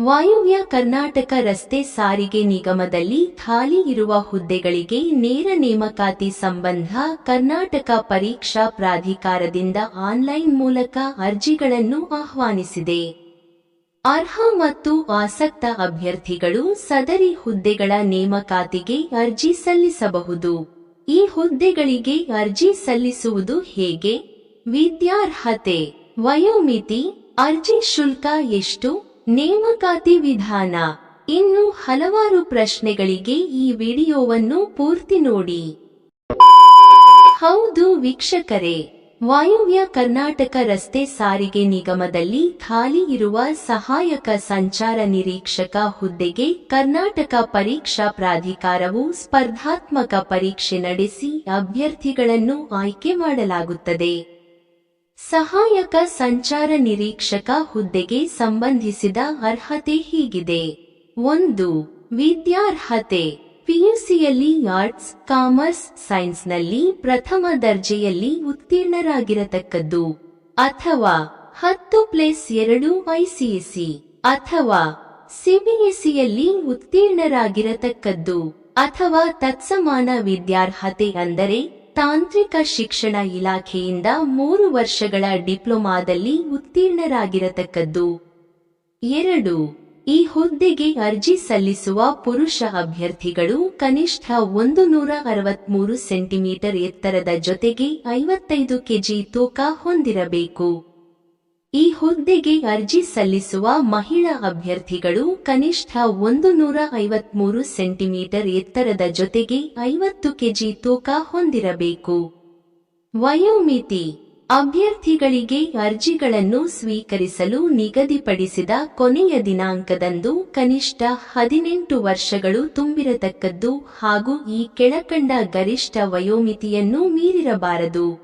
ವಾಯುವ್ಯ ಕರ್ನಾಟಕ ರಸ್ತೆ ಸಾರಿಗೆ ನಿಗಮದಲ್ಲಿ ಖಾಲಿ ಇರುವ ಹುದ್ದೆಗಳಿಗೆ ನೇರ ನೇಮಕಾತಿ ಸಂಬಂಧ ಕರ್ನಾಟಕ ಪರೀಕ್ಷಾ ಪ್ರಾಧಿಕಾರದಿಂದ ಆನ್ಲೈನ್ ಮೂಲಕ ಅರ್ಜಿಗಳನ್ನು ಆಹ್ವಾನಿಸಿದೆ. ಅರ್ಹ ಮತ್ತು ಆಸಕ್ತ ಅಭ್ಯರ್ಥಿಗಳು ಸದರಿ ಹುದ್ದೆಗಳ ನೇಮಕಾತಿಗೆ ಅರ್ಜಿ ಸಲ್ಲಿಸಬಹುದು. ಈ ಹುದ್ದೆಗಳಿಗೆ ಅರ್ಜಿ ಸಲ್ಲಿಸುವುದು ಹೇಗೆ? ವಿದ್ಯಾರ್ಹತೆ, ವಯೋಮಿತಿ, ಅರ್ಜಿ ಶುಲ್ಕ ಎಷ್ಟು? ನೇಮಕಾತಿ ವಿಧಾನ ಇನ್ನು ಹಲವಾರು ಪ್ರಶ್ನೆಗಳಿಗೆ ಈ ವಿಡಿಯೋವನ್ನು ಪೂರ್ತಿ ನೋಡಿ. ಹೌದು ವೀಕ್ಷಕರೇ, ವಾಯುವ್ಯ ಕರ್ನಾಟಕ ರಸ್ತೆ ಸಾರಿಗೆ ನಿಗಮದಲ್ಲಿ ಖಾಲಿ ಇರುವ ಸಹಾಯಕ ಸಂಚಾರ ನಿರೀಕ್ಷಕ ಹುದ್ದೆಗೆ ಕರ್ನಾಟಕ ಪರೀಕ್ಷಾ ಪ್ರಾಧಿಕಾರವು ಸ್ಪರ್ಧಾತ್ಮಕ ಪರೀಕ್ಷೆ ನಡೆಸಿ ಅಭ್ಯರ್ಥಿಗಳನ್ನು ಆಯ್ಕೆ ಮಾಡಲಾಗುತ್ತದೆ. ಸಹಾಯಕ ಸಂಚಾರ ನಿರೀಕ್ಷಕ ಹುದ್ದೆಗೆ ಸಂಬಂಧಿಸಿದ ಅರ್ಹತೆ ಹೀಗಿದೆ. ಒಂದು, ವಿದ್ಯಾರ್ಹತೆ. ಪಿಯುಸಿಯಲ್ಲಿ ಆರ್ಟ್ಸ್, ಕಾಮರ್ಸ್, ಸೈನ್ಸ್ನಲ್ಲಿ ಪ್ರಥಮ ದರ್ಜೆಯಲ್ಲಿ ಉತ್ತೀರ್ಣರಾಗಿರತಕ್ಕದ್ದು. ಅಥವಾ, ಹತ್ತು ಪ್ಲಸ್ ಎರಡು ಐಸಿಎಸ್ಸಿ. ಅಥವಾ ಸಿಬಿಎಸ್ಇಯಲ್ಲಿ ಉತ್ತೀರ್ಣರಾಗಿರತಕ್ಕದ್ದು. ಅಥವಾ ತತ್ಸಮಾನ ವಿದ್ಯಾರ್ಹತೆ ಅಂದರೆ ತಾಂತ್ರಿಕ ಶಿಕ್ಷಣ ಇಲಾಖೆಯಿಂದ ಮೂರು ವರ್ಷಗಳ ಡಿಪ್ಲೊಮಾದಲ್ಲಿ ಉತ್ತೀರ್ಣರಾಗಿರತಕ್ಕದ್ದು. ಎರಡು, ಈ ಹುದ್ದೆಗೆ ಅರ್ಜಿ ಸಲ್ಲಿಸುವ ಪುರುಷ ಅಭ್ಯರ್ಥಿಗಳು ಕನಿಷ್ಠ ಒಂದು ನೂರ ಅರವತ್ಮೂರು ಸೆಂಟಿಮೀಟರ್ ಎತ್ತರದ ಜೊತೆಗೆ ಐವತ್ತೈದು ಕೆಜಿ ತೂಕ ಹೊಂದಿರಬೇಕು. ಈ ಹುದ್ದೆಗೆ ಅರ್ಜಿ ಸಲ್ಲಿಸುವ ಮಹಿಳಾ ಅಭ್ಯರ್ಥಿಗಳು ಕನಿಷ್ಠ ಒಂದು ನೂರ ಐವತ್ಮೂರು ಸೆಂಟಿಮೀಟರ್ ಎತ್ತರದ ಜೊತೆಗೆ ಐವತ್ತು ಕೆಜಿ ತೂಕ ಹೊಂದಿರಬೇಕು. ವಯೋಮಿತಿ. ಅಭ್ಯರ್ಥಿಗಳಿಗೆ ಅರ್ಜಿಗಳನ್ನು ಸ್ವೀಕರಿಸಲು ನಿಗದಿಪಡಿಸಿದ ಕೊನೆಯ ದಿನಾಂಕದಂದು ಕನಿಷ್ಠ ಹದಿನೆಂಟು ವರ್ಷಗಳು ತುಂಬಿರತಕ್ಕದ್ದು ಹಾಗೂ ಈ ಕೆಳಕಂಡ ಗರಿಷ್ಠ ವಯೋಮಿತಿಯನ್ನು ಮೀರಿರಬಾರದು.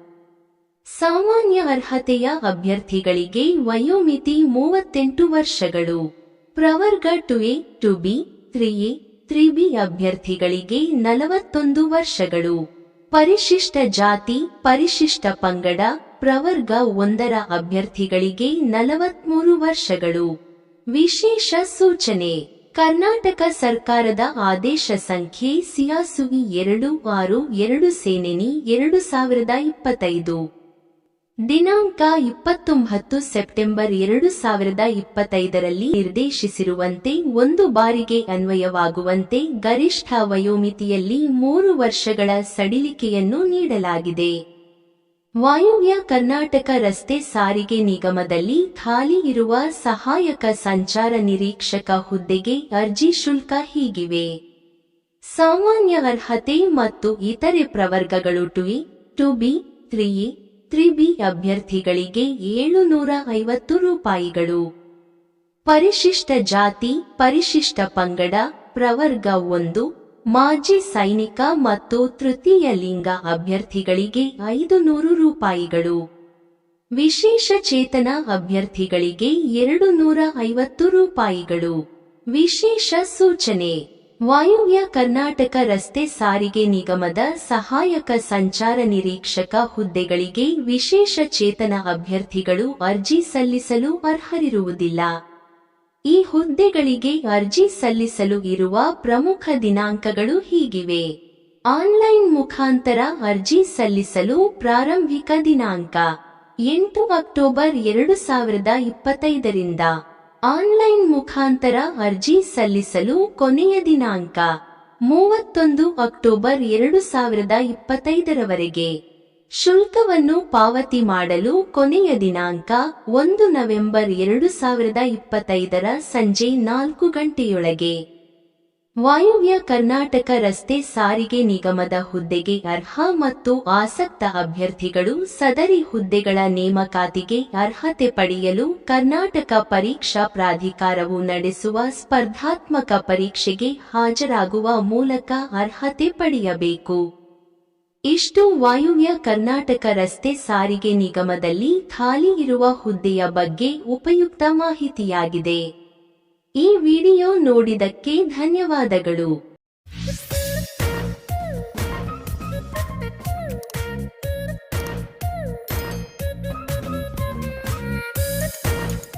ಸಾಮಾನ್ಯ ಅರ್ಹತೆಯ ಅಭ್ಯರ್ಥಿಗಳಿಗೆ ವಯೋಮಿತಿ ಮೂವತ್ತೆಂಟು ವರ್ಷಗಳು. ಪ್ರವರ್ಗ two A, two B, three A, three B ಅಭ್ಯರ್ಥಿಗಳಿಗೆ ನಲವತ್ತೊಂದು ವರ್ಷಗಳು. ಪರಿಶಿಷ್ಟ ಜಾತಿ, ಪರಿಶಿಷ್ಟ ಪಂಗಡ, ಪ್ರವರ್ಗ ಒಂದರ ಅಭ್ಯರ್ಥಿಗಳಿಗೆ ನಲವತ್ಮೂರು ವರ್ಷಗಳು. ವಿಶೇಷ ಸೂಚನೆ, ಕರ್ನಾಟಕ ಸರ್ಕಾರದ ಆದೇಶ ಸಂಖ್ಯೆ ಸಿಯಾಸುವಿ ಎರಡು, ಆರು, ಎರಡು ಸೇನೆನಿ, ಎರಡು ಸಾವಿರದ ಇಪ್ಪತ್ತೈದು. ದಿನಾಂಕ ಇಪ್ಪತ್ತೊಂಬತ್ತು ಸೆಪ್ಟೆಂಬರ್ ಎರಡು ಸಾವಿರದ ಇಪ್ಪತ್ತೈದರಲ್ಲಿ ನಿರ್ದೇಶಿಸಿರುವಂತೆ ಒಂದು ಬಾರಿಗೆ ಅನ್ವಯವಾಗುವಂತೆ ಗರಿಷ್ಠ ವಯೋಮಿತಿಯಲ್ಲಿ ಮೂರು ವರ್ಷಗಳ ಸಡಿಲಿಕೆಯನ್ನು ನೀಡಲಾಗಿದೆ. ವಾಯುವ್ಯ ಕರ್ನಾಟಕ ರಸ್ತೆ ಸಾರಿಗೆ ನಿಗಮದಲ್ಲಿ ಖಾಲಿ ಇರುವ ಸಹಾಯಕ ಸಂಚಾರ ನಿರೀಕ್ಷಕ ಹುದ್ದೆಗೆ ಅರ್ಜಿ ಶುಲ್ಕ ಹೀಗಿವೆ. ಸಾಮಾನ್ಯ ಅರ್ಹತೆ ಮತ್ತು ಇತರೆ ಪ್ರವರ್ಗಗಳು two E two B, three A three B ಅಭ್ಯರ್ಥಿಗಳಿಗೆ ಏಳು ನೂರ ಐವತ್ತು ರೂಪಾಯಿಗಳು. ಪರಿಶಿಷ್ಟ ಜಾತಿ, ಪರಿಶಿಷ್ಟ ಪಂಗಡ, ಪ್ರವರ್ಗ ಒಂದು, ಮಾಜಿ ಸೈನಿಕ ಮತ್ತು ತೃತೀಯ ಲಿಂಗ ಅಭ್ಯರ್ಥಿಗಳಿಗೆ ಐದು ನೂರು ರೂಪಾಯಿಗಳು. ವಿಶೇಷ ಚೇತನ ಅಭ್ಯರ್ಥಿಗಳಿಗೆ ಎರಡು ನೂರ ಐವತ್ತು ರೂಪಾಯಿಗಳು. ವಿಶೇಷ ಸೂಚನೆ. ವಾಯುವ್ಯ ಕರ್ನಾಟಕ ರಸ್ತೆ ಸಾರಿಗೆ ನಿಗಮದ ಸಹಾಯಕ ಸಂಚಾರ ನಿರೀಕ್ಷಕ ಹುದ್ದೆಗಳಿಗೆ ವಿಶೇಷ ಚೇತನ ಅಭ್ಯರ್ಥಿಗಳು ಅರ್ಜಿ ಸಲ್ಲಿಸಲು ಅರ್ಹರಿರುವುದಿಲ್ಲ. ಈ ಹುದ್ದೆಗಳಿಗೆ ಅರ್ಜಿ ಸಲ್ಲಿಸಲು ಇರುವ ಪ್ರಮುಖ ದಿನಾಂಕಗಳು ಹೀಗಿವೆ. ಆನ್ಲೈನ್ ಮುಖಾಂತರ ಅರ್ಜಿ ಸಲ್ಲಿಸಲು ಪ್ರಾರಂಭಿಕ ದಿನಾಂಕ ಎಂಟು ಅಕ್ಟೋಬರ್ ಎರಡು ಸಾವಿರದ ಇಪ್ಪತ್ತೈದರಿಂದ. ಆನ್ಲೈನ್ ಮುಖಾಂತರ ಅರ್ಜಿ ಸಲ್ಲಿಸಲು ಕೊನೆಯ ದಿನಾಂಕ, ಮೂವತ್ತೊಂದು ಅಕ್ಟೋಬರ್ ಎರಡು ಸಾವಿರದ ಇಪ್ಪತ್ತೈದರವರೆಗೆ. ಶುಲ್ಕವನ್ನು ಪಾವತಿ ಮಾಡಲು ಕೊನೆಯ ದಿನಾಂಕ, ಒಂದು ನವೆಂಬರ್ ಎರಡು ಸಾವಿರದ ಇಪ್ಪತ್ತೈದರ ಸಂಜೆ ನಾಲ್ಕು ಗಂಟೆಯೊಳಗೆ. ವಾಯುವ್ಯ ಕರ್ನಾಟಕ ರಸ್ತೆ ಸಾರಿಗೆ ನಿಗಮದ ಹುದ್ದೆಗೆ ಅರ್ಹ ಮತ್ತು ಆಸಕ್ತ ಅಭ್ಯರ್ಥಿಗಳು ಸದರಿ ಹುದ್ದೆಗಳ ನೇಮಕಾತಿಗೆ ಅರ್ಹತೆ ಪಡೆಯಲು ಕರ್ನಾಟಕ ಪರೀಕ್ಷಾ ಪ್ರಾಧಿಕಾರವು ನಡೆಸುವ ಸ್ಪರ್ಧಾತ್ಮಕ ಪರೀಕ್ಷೆಗೆ ಹಾಜರಾಗುವ ಮೂಲಕ ಅರ್ಹತೆ ಪಡೆಯಬೇಕು. ಇಷ್ಟು ವಾಯುವ್ಯ ಕರ್ನಾಟಕ ರಸ್ತೆ ಸಾರಿಗೆ ನಿಗಮದಲ್ಲಿ ಖಾಲಿ ಇರುವ ಹುದ್ದೆಯ ಬಗ್ಗೆ ಉಪಯುಕ್ತ ಮಾಹಿತಿಯಾಗಿದೆ. ಈ ವಿಡಿಯೋ ನೋಡಿದಕ್ಕೆ ಧನ್ಯವಾದಗಳು.